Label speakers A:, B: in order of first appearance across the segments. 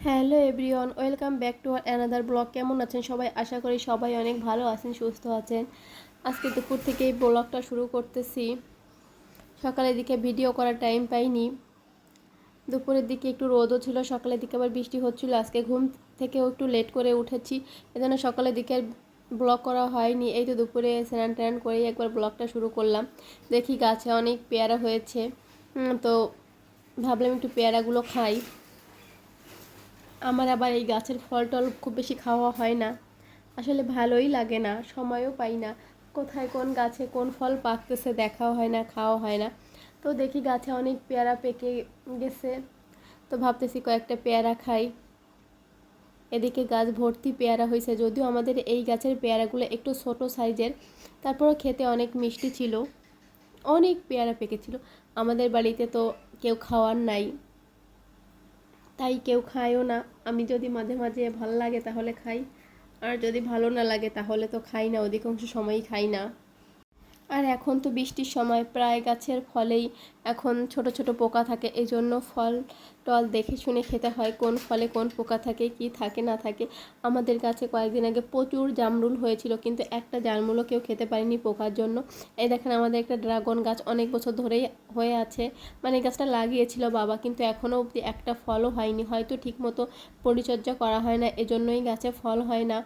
A: Hello everyone, welcome back to another blog. কেমন আছেন সবাই? আশা করি সবাই অনেক ভালো আছেন, সুস্থ আছেন। আজকে দুপুর থেকেই ব্লগটা শুরু করতেছি। সকালের দিকে ভিডিও করার টাইম পাইনি। দুপুরের দিকে একটু রোদও ছিল, সকালের দিকে আবার বৃষ্টি হচ্ছিল। আজকে ঘুম থেকেও একটু লেট করে উঠেছি, এজন্য সকালের দিকে ব্লগ করা হয়নি। এই তো দুপুরে স্নান ট্যান করেই একবার ব্লগটা শুরু করলাম। দেখি গাছে অনেক পেয়ারা হয়েছে। তো ভাবলাম একটু পেয়ারাগুলো খাই। আমার আবার এই গাছের ফল টল খুব বেশি খাওয়া হয় না। আসলে ভালোই লাগে না, সময়ও পাই না। কোথায় কোন গাছে কোন ফল পাকতেছে দেখাও হয় না খাওয়া হয় না। তো দেখি গাছে অনেক পেয়ারা পেকে গেছে। তো ভাবতেছি কয়েকটা পেয়ারা খাই। এদিকে গাছ ভর্তি পেয়ারা হয়েছে, যদিও আমাদের এই গাছের পেয়ারাগুলো একটু ছোট সাইজের। তারপরও খেতে অনেক মিষ্টি ছিল। অনেক পেয়ারা পেকেছিল। আমাদের বাড়িতে তো কেউ খাওয়ার নাই। তাই কেউ খায়ও না। আমি যদি মাঝে মাঝে ভালো লাগে তাহলে খাই। আর যদি ভালো না লাগে তাহলে তো খাই না, অধিকাংশ সময়ই খাই না। আর এখন তো বৃষ্টির সময়, প্রায় গাছের ফলেই এখন ছোট ছোট পোকা থাকে। এই জন্য ফল টল দেখে শুনে খেতে হয়, কোন ফলে কোন পোকা থাকে, কি থাকে, না থাকে। আমাদের গাছে কয়েকদিন আগে প্রচুর জামরুল হয়েছিল, কিন্তু একটা জামরুলও কেউ খেতে পারেনি পোকার জন্য। এই দেখেন আমাদের একটা ড্রাগন গাছ অনেক বছর ধরেই হয়ে আছে। মানে গাছটা লাগিয়েছিল বাবা, কিন্তু এখনও অবধি একটা ফলও হয়নি। হয়তো ঠিকমতো পরিচর্যা করা হয় না, এজন্যই গাছে ফল হয় না।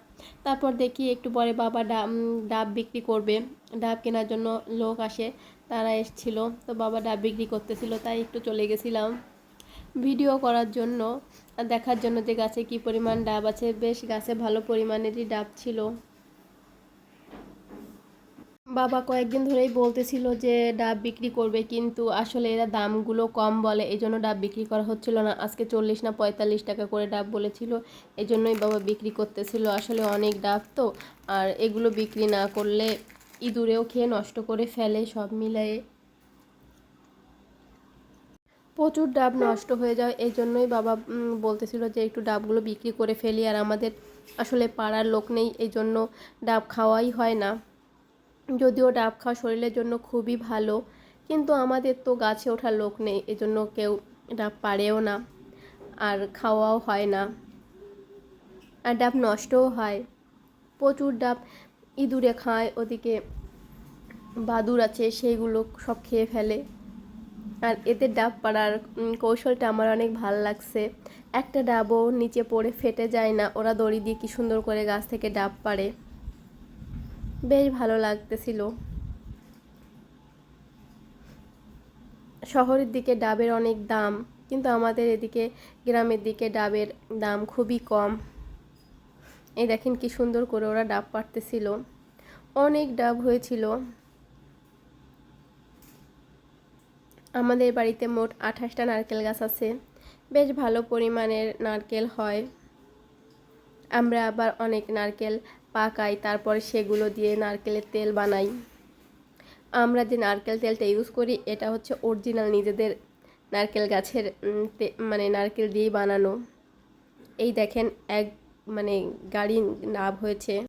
A: তারপর দেখি একটু পরে বাবা ডাব ডাব বিক্রি করবে। ডাব কেনার জন্য লোক আসে, তারা এসছিল। তো বাবা ডাব বিক্রি করতেছিল, তাই একটু চলে গেছিলাম। ভিডিও করার জন্য দেখার জন্য যে গাছে কি পরিমাণ ডাব আছে। বেশ গাছে ভালো পরিমাণেরই ডাব ছিল। বাবা কয়েকদিন ধরেই বলতেছিল যে, ডাব বিক্রি করবে, কিন্তু আসলে এরা দামগুলো কম বলে এই জন্য ডাব বিক্রি করা হচ্ছিল না। আজকে চল্লিশ না পঁয়তাল্লিশ টাকা করে ডাব বলেছিল এই জন্যই বাবা বিক্রি করতেছিল। আসলে অনেক ডাব তো, আর এগুলো বিক্রি না করলে ইঁদুরেও খেয়ে নষ্ট করে ফেলে সব মিলিয়ে। প্রচুর ডাব নষ্ট হয়ে যায় এই জন্যই বাবা বলতেছিল যে, একটু ডাবগুলো বিক্রি করে ফেলি, আর আমাদের আসলে পাড়ার লোক নেই এই জন্য ডাব খাওয়াই হয় না। যদিও ডাব খাওয়া শরীরের জন্য খুবই ভালো, কিন্তু আমাদের তো গাছে ওঠার লোক নেই, এজন্য কেউ ডাব পারেও না আর খাওয়াও হয় না। আর ডাব নষ্টও হয়। প্রচুর ডাব ইঁদুরে খায়, ওদিকে বাদুর আছে, সেইগুলো সব খেয়ে ফেলে। আর এতে ডাব পাড়ার কৌশলটা আমার অনেক ভালো লাগছে। একটা ডাবও নিচে পড়ে ফেটে যায় না, ওরা দড়ি দিয়ে কি সুন্দর করে গাছ থেকে ডাব পাড়ে। বেশ ভালো লাগতেছিল। শহরের দিকে ডাবের অনেক দাম, কিন্তু আমাদের এদিকে গ্রামের দিকে ডাবের দাম খুবই কম। এই দেখেন কি সুন্দর করে ওরা ডাব পাড়তেছিল। অনেক ডাব হয়েছিল। আমাদের বাড়িতে মোট আঠাশটা নারকেল গাছ আছে। বেশ ভালো পরিমাণের নারকেল হয়। আমরা আবার অনেক নারকেল পাকাই, তারপরে সেগুলো দিয়ে নারকেলের তেল বানাই। আমরা যে নারকেল তেলটা ইউজ করি, এটা হচ্ছে অরিজিনাল নিজেদের নারকেল গাছের মানে নারকেল দিয়েই বানানো। এই দেখেন, এক মানে গাড়ি লাভ হয়েছে।